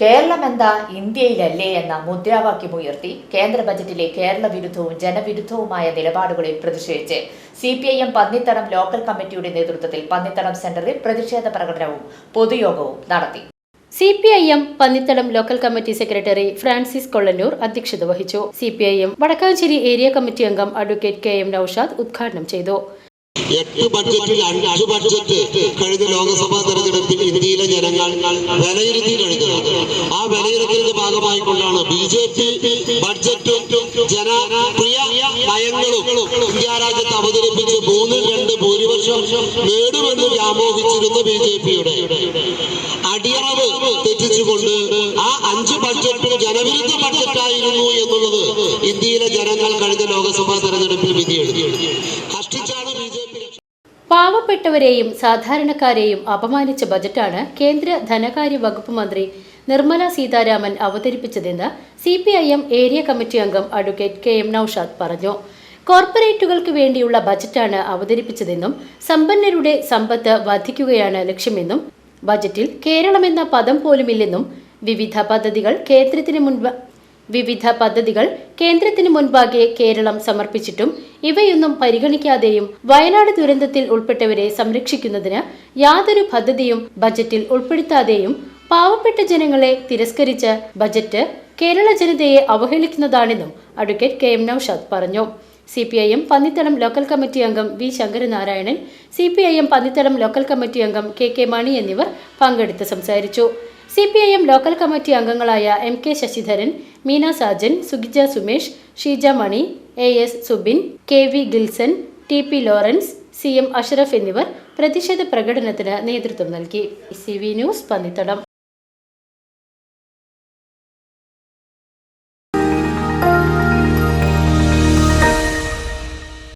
കേരളം എന്താ ഇന്ത്യയിലല്ലേ എന്ന മുദ്രാവാക്യമുയർത്തി കേന്ദ്ര ബജറ്റിലെ കേരള വിരുദ്ധവും ജനവിരുദ്ധവുമായ നിലപാടുകളിൽ പ്രതിഷേധിച്ച് C P I M Pannithadam local കമ്മിറ്റിയുടെ നേതൃത്വത്തിൽ പന്നിത്തടം സെന്ററിൽ പ്രതിഷേധ പ്രകടനവും പൊതുയോഗവും നടത്തി. C P I M Pannithadam local committee secretary Francis Kollannur അധ്യക്ഷത വഹിച്ചു. C P I M Vadakkanchery area committee അംഗം അഡ്വക്കേറ്റ് കെ എം നൌഷാദ് ഉദ്ഘാടനം ചെയ്തു. എട്ട് ബഡ്ജറ്റിൽ അഞ്ച് ബഡ്ജറ്റ് കഴിഞ്ഞ ലോക്സഭാ തെരഞ്ഞെടുപ്പിൽ ഇന്ത്യയിലെ ജനങ്ങൾ വിലയിരുത്തി കഴിഞ്ഞത് ആ വിലയിരുത്തലിന്റെ ഭാഗമായിക്കൊണ്ടാണ് ബി ജെ പി ബഡ്ജറ്റും ജനപ്രിയ നയങ്ങളും ഇന്ത്യ രാജ്യത്ത് അവതരിപ്പിച്ച് മൂന്നിൽ രണ്ട് ഭൂരിപക്ഷം നേടുമെന്ന് വ്യാമോഹിച്ചിരുന്ന ബി ജെ പിയുടെ അടിയറവ് തെറ്റിച്ചുകൊണ്ട് ആ അഞ്ച് ബഡ്ജറ്റും ജനവിരുദ്ധ ബഡ്ജറ്റായിരുന്നു എന്നുള്ളത് ഇന്ത്യയിലെ ജനങ്ങൾ കഴിഞ്ഞ ലോക്സഭാ തെരഞ്ഞെടുപ്പിൽ പാവപ്പെട്ടവരെയും സാധാരണക്കാരെയും അപമാനിച്ച ബജറ്റാണ് കേന്ദ്ര ധനകാര്യ വകുപ്പ് മന്ത്രി Nirmala Sitharaman അവതരിപ്പിച്ചതെന്ന് C P I M area committee അംഗം അഡ്വക്കേറ്റ് കെ എം നൌഷാദ് പറഞ്ഞു. കോർപ്പറേറ്റുകൾക്ക് വേണ്ടിയുള്ള ബജറ്റാണ് അവതരിപ്പിച്ചതെന്നും സമ്പന്നരുടെ സമ്പത്ത് വർദ്ധിക്കുകയാണ് ലക്ഷ്യമെന്നും ബജറ്റിൽ കേരളമെന്ന പദം പോലുമില്ലെന്നും വിവിധ പദ്ധതികൾ കേന്ദ്രത്തിന് മുൻപ് വിവിധ പദ്ധതികൾ കേന്ദ്രത്തിന് മുൻപാകെ കേരളം സമർപ്പിച്ചിട്ടും ഇവയൊന്നും പരിഗണിക്കാതെയും വയനാട് ദുരന്തത്തിൽ ഉൾപ്പെട്ടവരെ സംരക്ഷിക്കുന്നതിന് യാതൊരു പദ്ധതിയും ബജറ്റിൽ ഉൾപ്പെടുത്താതെയും പാവപ്പെട്ട ജനങ്ങളെ തിരസ്കരിച്ച് ബജറ്റ് കേരള ജനതയെ അവഹേളിക്കുന്നതാണെന്നും അഡ്വക്കേറ്റ് കെ എം നൌഷാദ് പറഞ്ഞു. C P I M Pannithadam local committee അംഗം V Sankaranarayanan C P I M Pannithadam local committee അംഗം കെ കെ മണി എന്നിവർ പങ്കെടുത്ത് സംസാരിച്ചു. C P I M local committee അംഗങ്ങളായ M K Sasidharan Meena Sajan സുഗിജ Sumesh Sheeja Mani A S Subin K V Gilson T P Lawrence C M Ashraf എന്നിവർ പ്രതിഷേധ പ്രകടനത്തിന് നേതൃത്വം നൽകി. C V news Pannithadam.